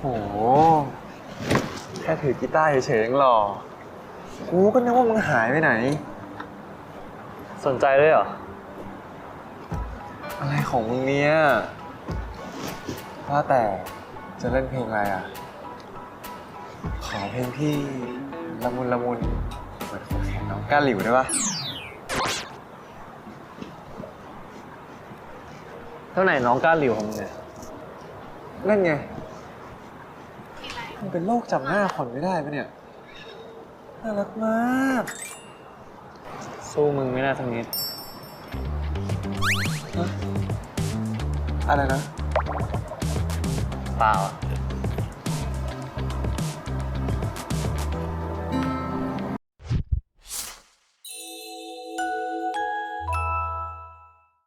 โห แค่ถือกีตาร์เฉยๆยังหล่อ กูก็นึกว่ามึงหายไปไหน สนใจด้วยเหรอ อะไรของมึงเนี่ยว่าแต่จะเล่นเพลงอะไรอะ ขอเพลงที่ละมุนละมุนเหมือนของแขนน้องก้าหลิวได้ปะเท่าไหร่น้องกล้าหลิวของมึงเนี่ย นั่นไง มันเป็นโรคจำหน้าคนไม่ได้ปะเนี่ย น่ารักมาก สู้มึงไม่ได้ทั้งนิดอะไรนะ เปล่าอะ